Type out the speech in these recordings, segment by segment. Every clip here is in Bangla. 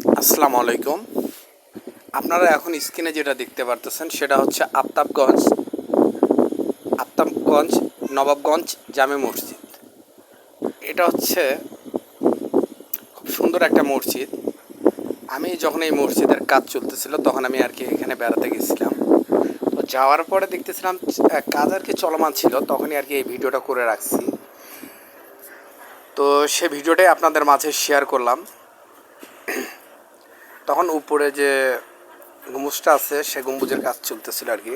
আসসালামু আলাইকুম। আপনারা এখন স্ক্রিনে যেটা দেখতে পারতেছেন, সেটা হচ্ছে আফতাবগঞ্জ আফতাবগঞ্জ, নবাবগঞ্জ জামে মসজিদ। এটা হচ্ছে খুব সুন্দর একটা মসজিদ। আমি যখন এই মসজিদের কাজ চলতেছিল, তখন আমি আর কি এখানে বেড়াতে গেছিলাম। তো যাওয়ার পরে দেখতেছিলাম কাজ আর কি চলমান ছিল, তখনই আর কি এই ভিডিওটা করে রাখছি। তো সে ভিডিওটাই আপনাদের মাঝে শেয়ার করলাম। তখন উপরে যে গম্বুজটা আছে, সে গম্বুজের কাজ চলতেছিল আর কি।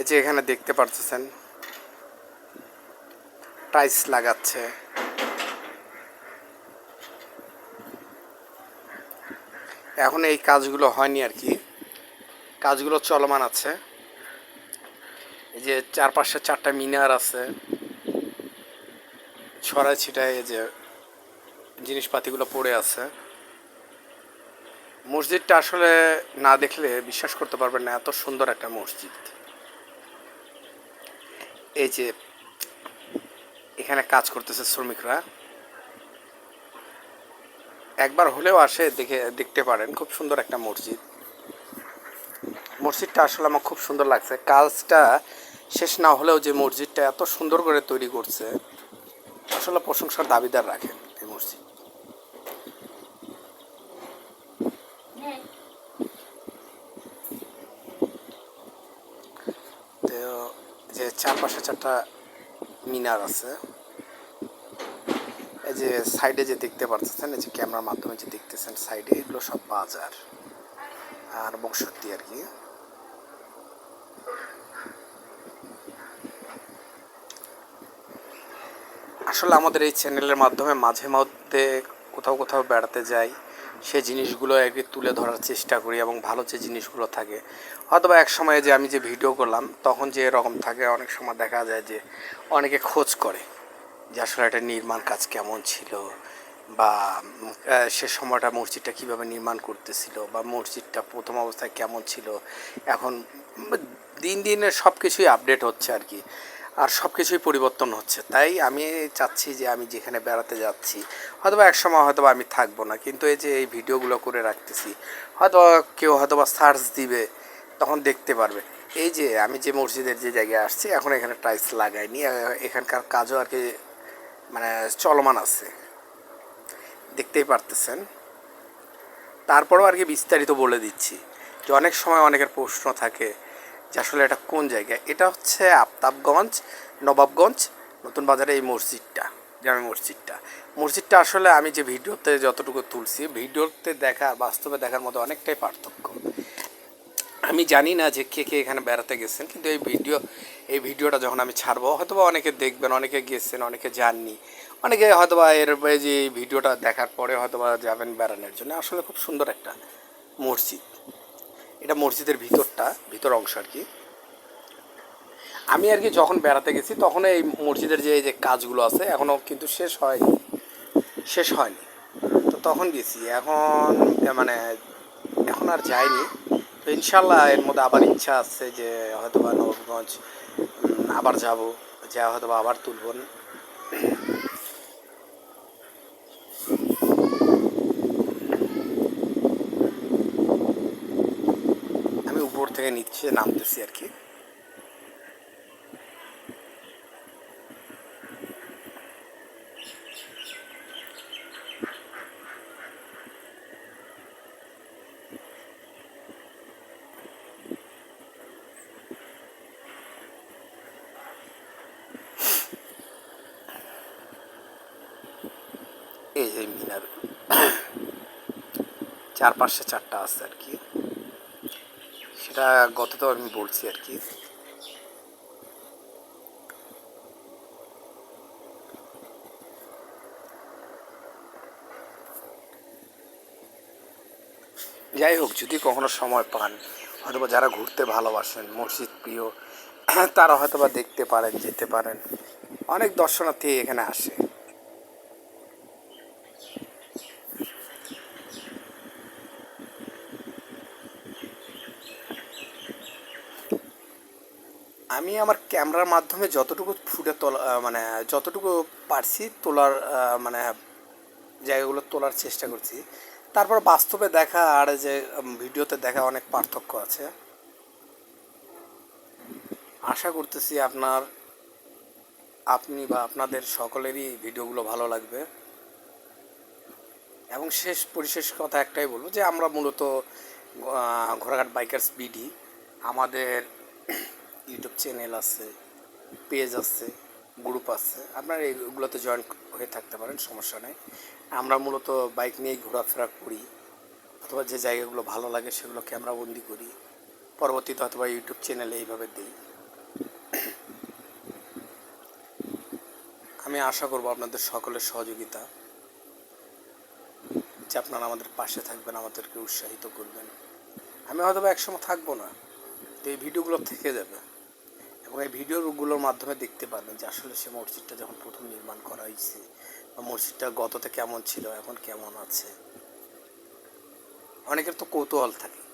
এই যে এখানে দেখতে পারতেছেন, টাইলস লাগাচ্ছে। এখন এই কাজগুলো হয়নি আর কি। কাজগুলো চলমান আছে। এই যে চারপাশে চারটা মিনার আছে। ছড়ায় ছিটায় এই যে জিনিসপাতিগুলো পড়ে আছে। মসজিদটা আসলে না দেখলে বিশ্বাস করতে পারবেন না, এত সুন্দর একটা মসজিদ। এই যে এখানে কাজ করতেছে শ্রমিকরা। একবার হলেও আসে, দেখে, দেখতে পারেন, খুব সুন্দর একটা মসজিদ। মসজিদটা আসলে আমার খুব সুন্দর লাগছে। কাজটা শেষ না হলেও যে মসজিদটা এত সুন্দর করে তৈরি করছে, আসলে প্রশংসার দাবিদার রাখেন এই মসজিদ তো চারপাশে চারটা মিনার আছে। এই যে সাইডে যে দেখতে পারতেছেন, এই যে ক্যামেরার মাধ্যমে যে দেখতেছেন সাইডে, এগুলো সব বাজার আর বংশত্তি আর কি। আসলে আমাদের এই চ্যানেলের মাধ্যমে মাঝে মধ্যে কোথাও কোথাও বেড়াতে যাই। সেই জিনিসগুলো আর তুলে ধরার চেষ্টা করি এবং ভালো যে জিনিসগুলো থাকে। অথবা এক সময়ে যে আমি যে ভিডিও করলাম, তখন যে এরকম থাকে, অনেক সময় দেখা যায় যে অনেকে খোঁজ করে যে আসলে এটা নির্মাণ কাজ কেমন ছিল বা সে সময়টা মসজিদটা কীভাবে নির্মাণ করতেছিল বা মসজিদটা প্রথম অবস্থায় কেমন ছিল। এখন দিন দিন সব কিছুই আপডেট হচ্ছে আর কি। আর সব কিছুই পরিবর্তন হচ্ছে। তাই আমি চাচ্ছি যে আমি যেখানে বেড়াতে যাচ্ছি, হয়তোবা এক সময় হয়তো আমি থাকব না, কিন্তু এই যে এই ভিডিওগুলো করে রাখতেছি হয়তো কেউ হয়তো বা সার্চ দিবে, তখন দেখতে পারবে। এই যে আমি যে মসজিদের যে জায়গায় আসছি, এখন এখানে টাইলস লাগাইনি এখানকার কাজও আর কি মানে চলমান আছে। দেখতেই পারতেছেন। তারপরেও আর কি বিস্তারিত বলে দিচ্ছি যে অনেক সময় অনেকের প্রশ্ন থাকে যে আসলে এটা কোন জায়গায়? এটা হচ্ছে আফতাবগঞ্জ, নবাবগঞ্জ, নতুন বাজারে এই মসজিদটা জামে মসজিদটা। মসজিদটা আসলে আমি যে ভিডিওতে যতটুকু তুলছি, ভিডিওতে দেখা, বাস্তবে দেখার মধ্যে অনেকটাই পার্থক্য। আমি জানি না যে কে কে এখানে বেড়াতে গেছেন, কিন্তু এই ভিডিও, এই ভিডিওটা যখন আমি ছাড়বো, হয়তোবা অনেকে দেখবেন, অনেকে গেছেন, অনেকে যাননি। অনেকে হয়তোবা এর এই যে ভিডিওটা দেখার পরে হয়তোবা যাবেন বেড়ানোর জন্য। আসলে খুব সুন্দর একটা মসজিদ। এটা মসজিদের ভিতরটা ভিতর অংশ আর কি। আমি আর কি যখন বেড়াতে গেছি তখন এই মসজিদের যে এই যে কাজগুলো আছে এখনও কিন্তু শেষ হয়নি। শেষ হয়নি। তো তখন গেছি। এখন মানে এখন আর যাইনি। তো ইনশাল্লাহ এর মধ্যে আবার ইচ্ছা আছে যে হয়তো বা নবাবগঞ্জ উম, আবার যাব যা হয়তো বা আবার তুলব আমি উপর থেকে নিচে নামতেছি আর কি। এই যে মিনার চার পাঁচশো চারটা আছে আর কি। সেটা গত তো আমি বলছি আর কি। যাই হোক, যদি কখনো সময় পান, হয়তোবা যারা ঘুরতে ভালোবাসেন, মসজিদ প্রিয়, তারা হয়তোবা দেখতে পারেন, যেতে পারেন। অনেক দর্শনার্থী এখানে আসে। আমি আমার ক্যামেরার মাধ্যমে যতটুকু ফুটে তোলা মানে যতটুকু পারছি তোলার মানে জায়গাগুলো তোলার চেষ্টা করছি। তারপর বাস্তবে দেখা আর যে ভিডিওতে দেখা অনেক পার্থক্য আছে। আশা করতেছি আপনার, আপনি বা আপনাদের সকলেরই ভিডিওগুলো ভালো লাগবে। এবং শেষ পরিশেষ কথা একটাই বলব যে, আমরা মূলত ঘোড়াঘাট বাইকার্স বিডি, আমাদের ইউটিউব চ্যানেল আছে পেজ আছে গ্রুপ আছে, আপনারা এইগুলোতে জয়েন হয়ে থাকতে পারেন, সমস্যা নেই। আমরা মূলত বাইক নিয়েই ঘোরাফেরা করি, অথবা যে জায়গাগুলো ভালো লাগে সেগুলো ক্যামেরাবন্দি করি। পরবর্তীতে অথবা ইউটিউব চ্যানেলে এইভাবে দিই। আমি আশা করব আপনাদের সকলের সহযোগিতা, যে আপনারা আমাদের পাশে থাকবেন, আমাদেরকে উৎসাহিত করবেন। আমি হয়তো বা একসময় থাকব না, তো এই ভিডিওগুলো থেকে যাবে। এবং এই ভিডিওগুলোর মাধ্যমে দেখতে পারবেন যে আসলে সে মসজিদটা যখন প্রথম নির্মাণ করা হয়েছে, বা মসজিদটা গততে কেমন ছিল, এখন কেমন আছে। অনেকের তো কৌতূহল থাকে।